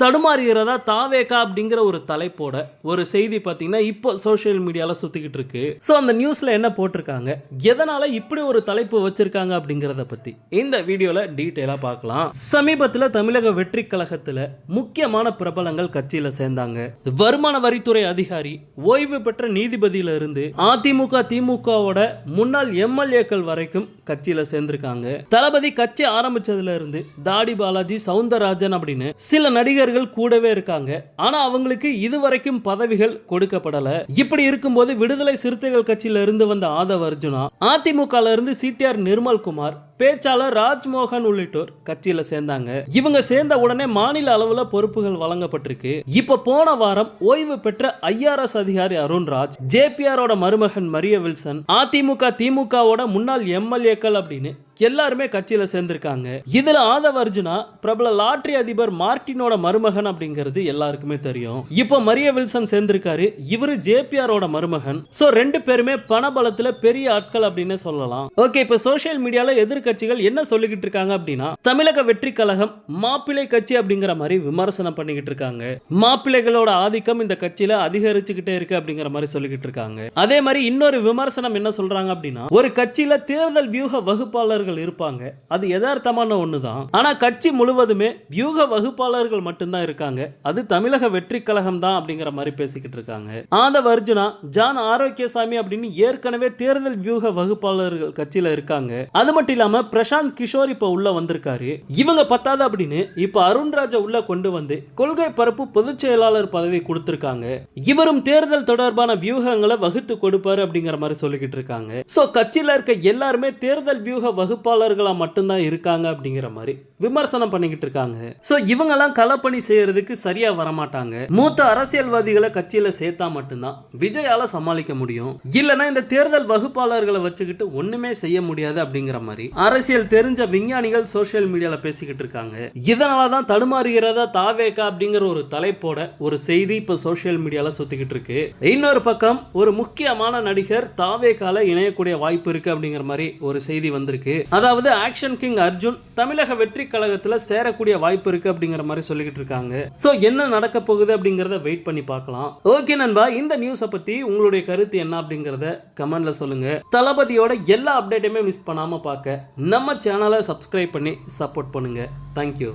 தடுமாறுகிறதா தாவேகா அப்படிங்கிற ஒரு தலைப்போட ஒரு செய்தி பார்த்தீங்கன்னா இப்போ சோஷியல் மீடியாவில் சுற்றிக்கிட்டு இருக்கு. ஸோ அந்த நியூஸில் என்ன போட்டிருக்காங்க? எதனால் இப்படி ஒரு தலைப்பு வச்சிருக்காங்க அப்படிங்கிறத பற்றி இந்த வீடியோவில் டீட்டெயிலாக பார்க்கலாம். சமீபத்தில் தமிழக வெற்றி கழகத்தில் முக்கியமான பிரபலங்கள் கட்சியில் சேர்ந்தாங்க. வருமான வரித்துறை அதிகாரி ஓய்வு பெற்ற நீதிபதியிலிருந்து அதிமுக திமுகவோட முன்னாள் எம்எல்ஏக்கள் வரைக்கும் கட்சியில் சேர்ந்திருக்காங்க. தளபதி கட்சி ஆரம்பிச்சதுல இருந்து தாடி பாலாஜி சவுந்தரராஜன் அப்படின்னு சில நடிகர்கள் கூடவே இருக்காங்க. ஆனா அவங்களுக்கு இதுவரைக்கும் பதவிகள் கொடுக்கப்படல. இப்படி இருக்கும்போது விடுதலை சிறுத்தைகள் கட்சியில இருந்து வந்த ஆதவ அர்ஜுனா அதிமுக இருந்து சிடிஆர் நிர்மல்குமார் பேச்சாளர் ராஜ்மோகன் உள்ளிட்டோர் கட்சியில சேர்ந்தாங்க. இவங்க சேர்ந்த உடனே மாநில அளவுல பொறுப்புகள் வழங்கப்பட்டிருக்கு. இப்ப போன வாரம் ஓய்வு பெற்ற ஐஆர்எஸ் அதிகாரி அருண்ராஜ் ஜேபிஆரோட மருமகன் மரிய வில்சன் அதிமுக திமுகவோட முன்னாள் எம்எல்ஏக்கள் அப்படின்னு எல்லாருமே கட்சியில சேர்ந்திருக்காங்க. இதுல ஆதவ அர்ஜுனா பிரபல லாட்ரி அதிபர் மார்டினோட மருமகன் அப்படிங்கிறது எல்லாருக்குமே தெரியும். இப்போ மரிய வில்சன் சேர்ந்திருக்காரு. இவரு ஜேபிஆரோட மருமகன். ஸோ ரெண்டு பேருமே பணபலத்தில் பெரிய ஆட்கள் அப்படின்னு சொல்லலாம். ஓகே இப்போ சோஷியல் மீடியால எதிர்கட்சிகள் என்ன சொல்லிக்கிட்டு இருக்காங்க அப்படின்னா தமிழக வெற்றி கழகம் மாப்பிள்ளை கட்சி அப்படிங்கிற மாதிரி விமர்சனம் பண்ணிக்கிட்டு இருக்காங்க. மாப்பிள்ளைகளோட ஆதிக்கம் இந்த கட்சியில அதிகரிச்சுக்கிட்டே இருக்கு அப்படிங்கிற மாதிரி சொல்லிக்கிட்டு இருக்காங்க. அதே மாதிரி இன்னொரு விமர்சனம் என்ன சொல்றாங்க அப்படின்னா ஒரு கட்சியில தேர்தல் வியூக வகுப்பாளர் வகுப்பாளர்கள் இருப்பாங்க. அது யதார்த்தமான ஒன்று தான் ஆனால் கட்சி முழுவதுமே வியூக வகுப்பாளர்கள் மட்டும்தான் இருக்காங்க. அது தமிழக வெற்றி கழகம் தான் அப்படிங்கிற மாதிரி பேசிக்கிட்டு இருக்காங்க. ஆதவ அர்ஜுனா ஜான் ஆரோக்கியசாமி அப்படின்னு ஏற்கனவே தேர்தல் வியூக வகுப்பாளர்கள் கட்சியில் இருக்காங்க. அது மட்டும் இல்லாமல் பிரசாந்த் கிஷோர் இப்போ உள்ள வந்திருக்காரு. இவங்க பத்தாது அப்படின்னு இப்போ அருண்ராஜா உள்ள கொண்டு வந்து கொள்கை பரப்பு பொதுச் செயலாளர் பதவி கொடுத்திருக்காங்க. இவரும் தேர்தல் தொடர்பான வியூகங்களை வகுத்து கொடுப்பாரு அப்படிங்கிற மாதிரி சொல்லிக்கிட்டு இருக்காங்க. சோ கட்சியில இருக்க எல்லாருமே தேர்தல் வியூக வகு வகுப்பாளர்களாக மட்டும்தான் இருக்காங்க அப்படிங்கிற மாதிரி. விமர்சனம் பண்ணிக்கிட்டு இருக்காங்க. சோ இவங்கெல்லாம் களப்பணி செய்யறதுக்கு சரியா வரமாட்டாங்க. மூத்த அரசியல்வாதிகளை கட்சியில சேர்த்தா மட்டும்தான் விஜயால சமாளிக்க முடியும். இல்லைன்னா இந்த தேர்தல் வகுப்பாளர்களை வச்சுக்கிட்டு ஒண்ணுமே செய்ய முடியாது அப்படிங்கிற மாதிரி அரசியல் தெரிஞ்ச விஞ்ஞானிகள் சோசியல் மீடியால பேசிக்கிட்டு இருக்காங்க. இதனால தான் தடுமாறுகிறதா தாவேக்கா அப்படிங்கிற ஒரு தலைப்போட ஒரு செய்தி இப்ப சோஷியல் மீடியால சுத்திக்கிட்டு இருக்கு. இன்னொரு பக்கம் ஒரு முக்கியமான நடிகர் தாவேக்கால இணையக்கூடிய வாய்ப்பு இருக்கு அப்படிங்கிற மாதிரி ஒரு செய்தி வந்திருக்கு. அதாவது ஆக்ஷன் கிங் அர்ஜுன் தமிழக வெற்றி கழகத்துல சேரக்கூடிய வாய்ப்பு இருக்கு அப்படிங்கிற மாதிரி சொல்லிக்கிட்டு இருக்காங்க. சோ என்ன நடக்க போகுது அப்படிங்கறத வெயிட் பண்ணி பார்க்கலாம். ஓகே நண்பா இந்த நியூஸை பத்தி உங்களுடைய கருத்து என்ன அப்படிங்கறத கமெண்ட்ல சொல்லுங்க. தளபதியோட எல்லா அப்டேட்டையுமே மிஸ் பண்ணாம பார்க்க நம்ம சேனலை சப்ஸ்கிரைப் பண்ணி சப்போர்ட் பண்ணுங்க. தேங்க்யூ